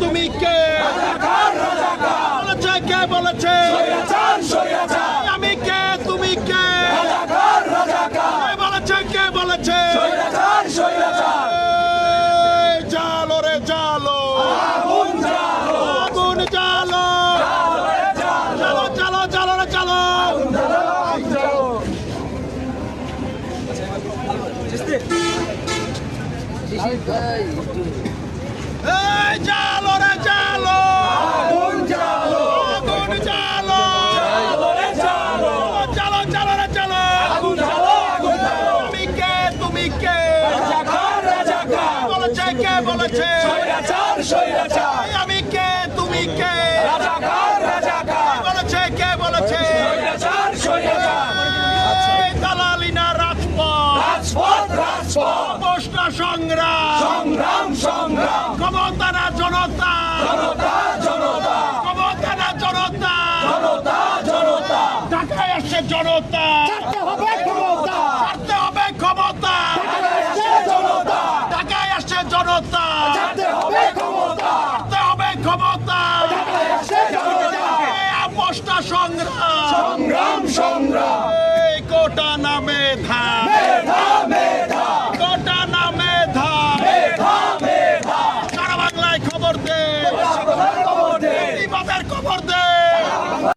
তুমি কে? বলেছে কে বলেছে? আমি কে তুমি কে? বলেছে কে বলেছে? জালো রে জালো। আগুন জালো চালো চালো চালো রে চালো এই জালো রে জালো আগুন জালো আগুন জালো চালো চালো রে চালো তুমি কে তুমি কে বলেছে বলেছে এই আমি কে? তুমি কে? বলেছে? কে বলেছে? এই দালালিনা রাজপথ? পোস্টা সংগ্রাম। সংগ্রাম সংগ্রাম। ক্ষমতা না জনতা। জনতা জনতা। ক্ষমতা না জনতা। জনতা জনতা। ঢাকায় আসছে জনতা। হবে। সংগ্রাম। সংগ্রাম সংগ্রাম। কোটা নামে ধা। কোটা নামে ধা। সারা খবর দে। খবর দে। খবর